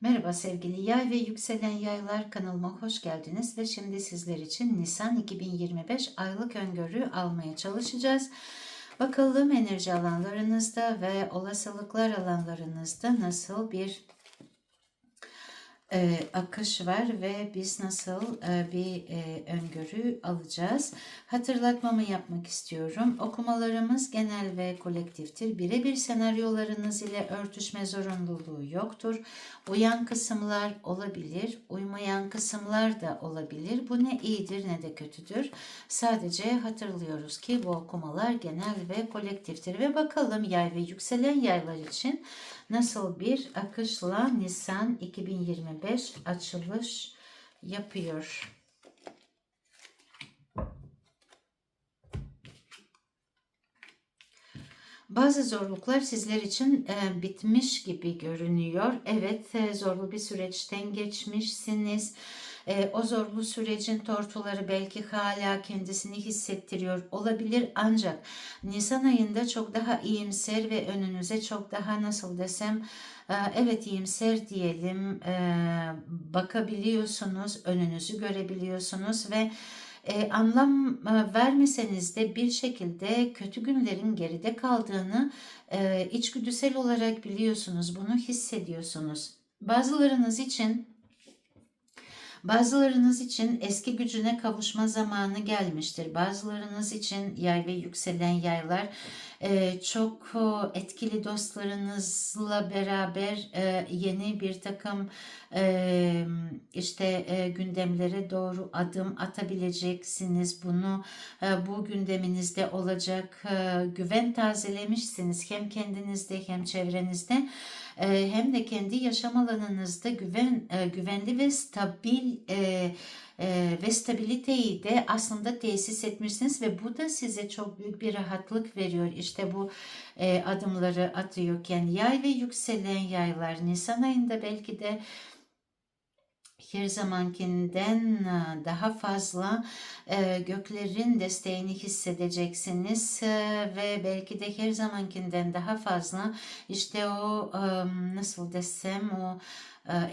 Merhaba sevgili yay ve yükselen yaylar kanalıma hoş geldiniz ve şimdi sizler için Nisan 2025 aylık öngörü almaya çalışacağız. Bakalım enerji alanlarınızda ve olasılıklar alanlarınızda nasıl bir e, akış var ve biz nasıl e, bir e, öngörü alacağız. Hatırlatmamı yapmak istiyorum. Okumalarımız genel ve kolektiftir. Birebir senaryolarınız ile örtüşme zorunluluğu yoktur. Uyan kısımlar olabilir, uymayan kısımlar da olabilir. Bu ne iyidir ne de kötüdür. Sadece hatırlıyoruz ki bu okumalar genel ve kolektiftir. Ve bakalım yay ve yükselen yaylar için nasıl bir akışla Nisan 2025 açılış yapıyor. Bazı zorluklar sizler için e, bitmiş gibi görünüyor. Evet, e, zorlu bir süreçten geçmişsiniz. E, o zorlu sürecin tortuları belki hala kendisini hissettiriyor olabilir ancak Nisan ayında çok daha iyimser ve önünüze çok daha nasıl desem e, evet iyimser diyelim e, bakabiliyorsunuz, önünüzü görebiliyorsunuz ve e, anlam e, vermeseniz de bir şekilde kötü günlerin geride kaldığını e, içgüdüsel olarak biliyorsunuz, bunu hissediyorsunuz. Bazılarınız için Bazılarınız için eski gücüne kavuşma zamanı gelmiştir. Bazılarınız için yay ve yükselen yaylar e, çok e, etkili dostlarınızla beraber e, yeni bir takım işte gündemlere doğru adım atabileceksiniz. Bunu bu gündeminizde olacak güven tazelemişsiniz hem kendinizde hem çevrenizde hem de kendi yaşam alanınızda güven güvenli ve stabil ve stabiliteyi de aslında tesis etmişsiniz ve bu da size çok büyük bir rahatlık veriyor. İşte bu adımları atıyorken yay ve yükselen yaylar Nisan ayında belki de her zamankinden daha fazla göklerin desteğini hissedeceksiniz ve belki de her zamankinden daha fazla işte o nasıl desem o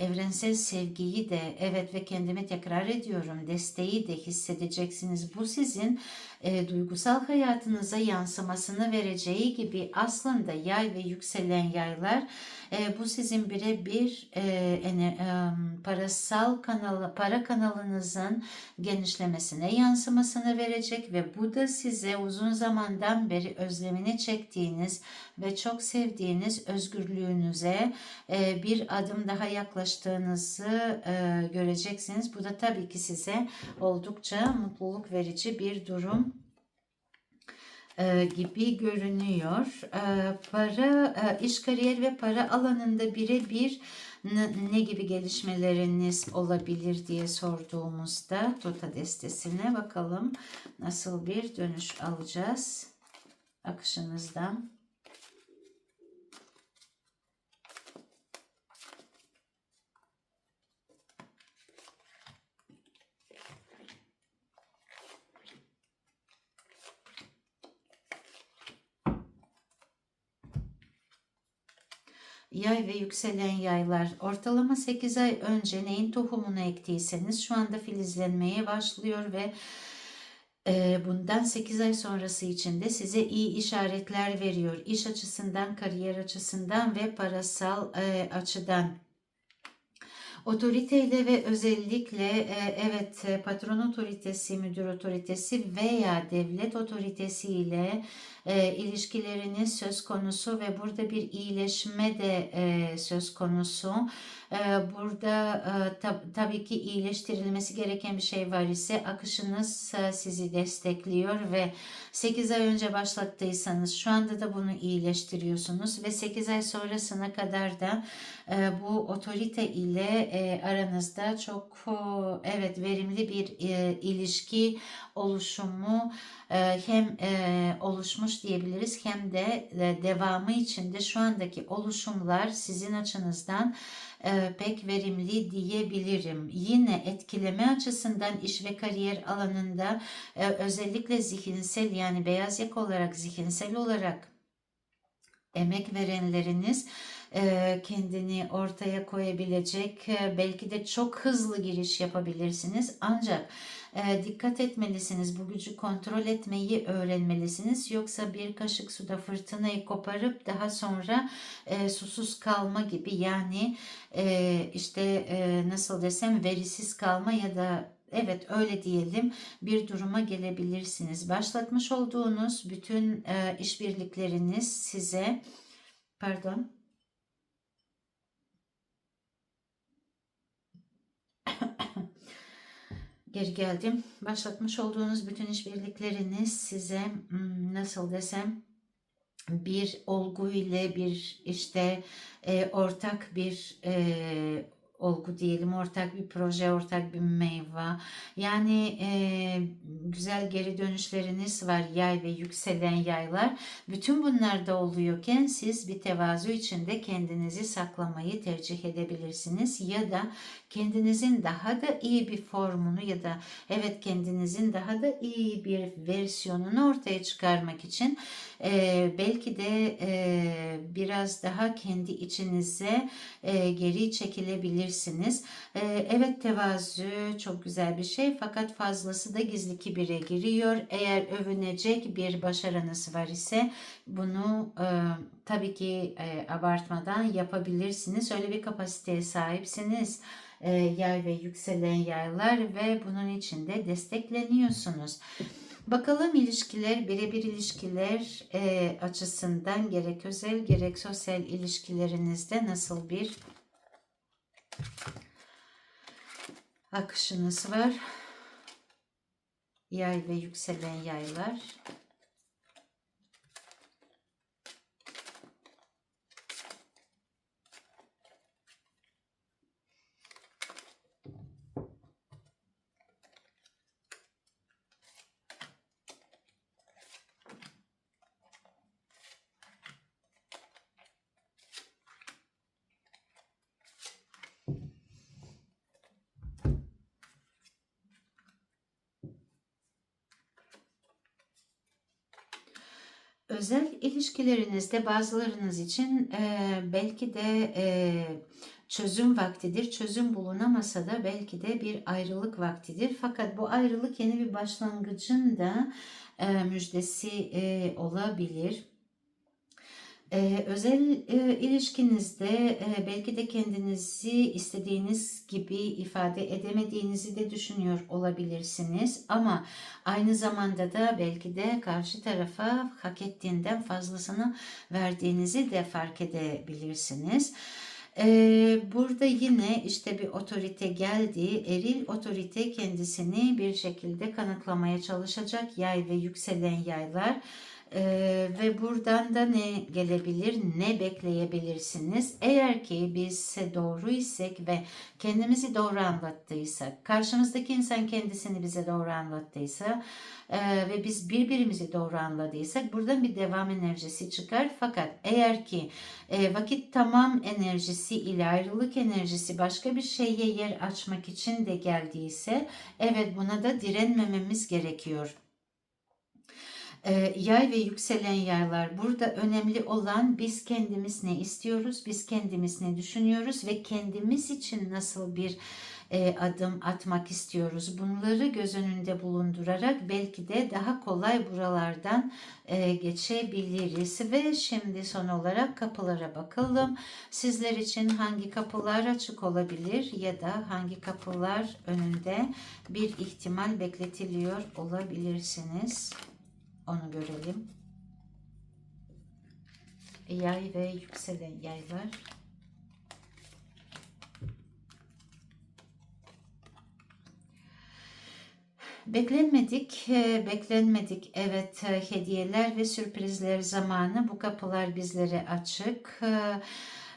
evrensel sevgiyi de evet ve kendime tekrar ediyorum desteği de hissedeceksiniz. Bu sizin e, duygusal hayatınıza yansımasını vereceği gibi aslında yay ve yükselen yaylar e, bu sizin birebir e, e, parasal kanal para kanalınızın genişlemesine yansımasını verecek ve bu da size uzun zamandan beri özlemini çektiğiniz ve çok sevdiğiniz özgürlüğünüze e, bir adım daha yaklaştığınızı e, göreceksiniz. Bu da tabii ki size oldukça mutluluk verici bir durum e, gibi görünüyor. E, para, e, iş kariyer ve para alanında birebir ne gibi gelişmeleriniz olabilir diye sorduğumuzda Tota destesine bakalım nasıl bir dönüş alacağız akışınızdan. Yay ve yükselen yaylar ortalama 8 ay önce neyin tohumunu ektiyseniz şu anda filizlenmeye başlıyor ve e, bundan 8 ay sonrası için de size iyi işaretler veriyor. İş açısından, kariyer açısından ve parasal e, açıdan. Otoriteyle ve özellikle e, evet patron otoritesi, müdür otoritesi veya devlet otoritesiyle e, ilişkileriniz söz konusu ve burada bir iyileşme de e, söz konusu. Burada tab tabii ki iyileştirilmesi gereken bir şey var ise akışınız sizi destekliyor ve 8 ay önce başlattıysanız şu anda da bunu iyileştiriyorsunuz ve 8 ay sonrasına kadar da bu otorite ile aranızda çok evet verimli bir ilişki oluşumu hem oluşmuş diyebiliriz hem de devamı içinde şu andaki oluşumlar sizin açınızdan pek verimli diyebilirim. Yine etkileme açısından iş ve kariyer alanında özellikle zihinsel yani beyaz yak olarak zihinsel olarak emek verenleriniz e, kendini ortaya koyabilecek e, belki de çok hızlı giriş yapabilirsiniz ancak e, dikkat etmelisiniz bu gücü kontrol etmeyi öğrenmelisiniz yoksa bir kaşık suda fırtınayı koparıp daha sonra e, susuz kalma gibi yani e, işte e, nasıl desem verisiz kalma ya da Evet öyle diyelim bir duruma gelebilirsiniz. Başlatmış olduğunuz bütün e, işbirlikleriniz size pardon geri geldim. Başlatmış olduğunuz bütün işbirlikleriniz size hmm, nasıl desem bir olgu ile bir işte e, ortak bir e, olgu diyelim, ortak bir proje, ortak bir meyve. Yani e, güzel geri dönüşleriniz var yay ve yükselen yaylar. Bütün bunlar da oluyorken siz bir tevazu içinde kendinizi saklamayı tercih edebilirsiniz ya da kendinizin daha da iyi bir formunu ya da evet kendinizin daha da iyi bir versiyonunu ortaya çıkarmak için e, belki de e, biraz daha kendi içinize e, geri çekilebilirsiniz. E, evet tevazu çok güzel bir şey fakat fazlası da gizli kibire giriyor. Eğer övünecek bir başarınız var ise bunu e, tabii ki e, abartmadan yapabilirsiniz. Öyle bir kapasiteye sahipsiniz e, yay ve yükselen yaylar ve bunun içinde destekleniyorsunuz. Bakalım ilişkiler, birebir ilişkiler e, açısından gerek özel gerek sosyal ilişkilerinizde nasıl bir akışınız var? Yay ve yükselen yaylar. Özel ilişkilerinizde bazılarınız için e, belki de e, çözüm vaktidir. Çözüm bulunamasa da belki de bir ayrılık vaktidir. Fakat bu ayrılık yeni bir başlangıcın da e, müjdesi e, olabilir. Ee, özel e, ilişkinizde e, belki de kendinizi istediğiniz gibi ifade edemediğinizi de düşünüyor olabilirsiniz. Ama aynı zamanda da belki de karşı tarafa hak ettiğinden fazlasını verdiğinizi de fark edebilirsiniz. Burada yine işte bir otorite geldi. Eril otorite kendisini bir şekilde kanıtlamaya çalışacak. Yay ve yükselen yaylar ee, ve buradan da ne gelebilir, ne bekleyebilirsiniz? Eğer ki biz doğru isek ve kendimizi doğru anlattıysak, karşımızdaki insan kendisini bize doğru anlattıysa e, ve biz birbirimizi doğru anladıysak buradan bir devam enerjisi çıkar. Fakat eğer ki e, vakit tamam enerjisi ile ayrılık enerjisi başka bir şeye yer açmak için de geldiyse evet buna da direnmememiz gerekiyor. Ee, yay ve yükselen yaylar burada önemli olan biz kendimiz ne istiyoruz, biz kendimiz ne düşünüyoruz ve kendimiz için nasıl bir e, adım atmak istiyoruz. Bunları göz önünde bulundurarak belki de daha kolay buralardan e, geçebiliriz. Ve şimdi son olarak kapılara bakalım. Sizler için hangi kapılar açık olabilir ya da hangi kapılar önünde bir ihtimal bekletiliyor olabilirsiniz. Onu görelim. Yay ve yükselen yaylar. Beklenmedik, e, beklenmedik evet e, hediyeler ve sürprizler zamanı bu kapılar bizlere açık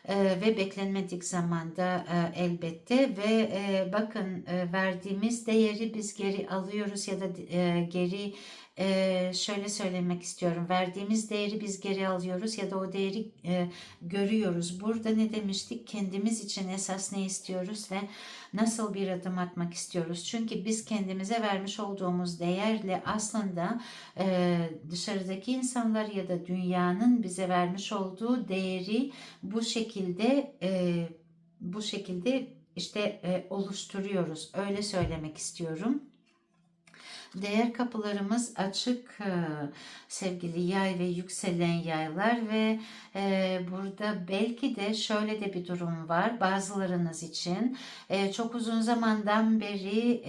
e, ve beklenmedik zamanda elbette ve bakın verdiğimiz değeri biz geri alıyoruz ya da geri e, şöyle söylemek istiyorum. Verdiğimiz değeri biz geri alıyoruz ya da o değeri e, görüyoruz. Burada ne demiştik? Kendimiz için esas ne istiyoruz ve nasıl bir adım atmak istiyoruz? Çünkü biz kendimize vermiş olduğumuz değerle aslında e, dışarıdaki insanlar ya da dünyanın bize vermiş olduğu değeri bu şekilde e, bu şekilde işte e, oluşturuyoruz. Öyle söylemek istiyorum. Değer kapılarımız açık e, sevgili yay ve yükselen yaylar ve e, burada belki de şöyle de bir durum var bazılarınız için e, çok uzun zamandan beri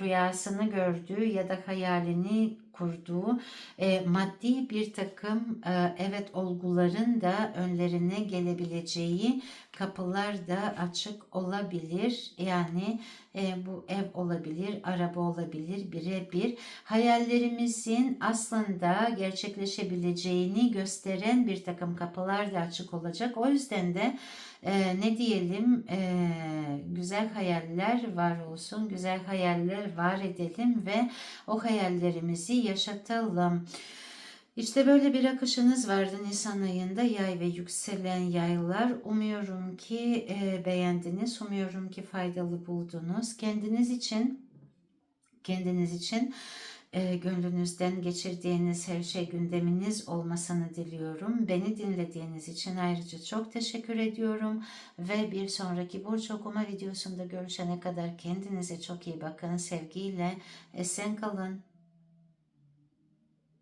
rüyasını gördüğü ya da hayalini kurduğu e, maddi bir takım e, evet olguların da önlerine gelebileceği kapılar da açık olabilir. Yani e, bu ev olabilir, araba olabilir, birebir hayallerimizin aslında gerçekleşebileceğini gösteren bir takım kapılar da açık olacak. O yüzden de e, ne diyelim e, güzel hayaller var olsun, güzel hayaller var edelim ve o hayallerimizi yaşatalım. İşte böyle bir akışınız vardı Nisan ayında yay ve yükselen yaylar. Umuyorum ki e, beğendiniz, umuyorum ki faydalı buldunuz. Kendiniz için, kendiniz için e, gönlünüzden geçirdiğiniz her şey gündeminiz olmasını diliyorum. Beni dinlediğiniz için ayrıca çok teşekkür ediyorum. Ve bir sonraki burç okuma videosunda görüşene kadar kendinize çok iyi bakın. Sevgiyle esen kalın.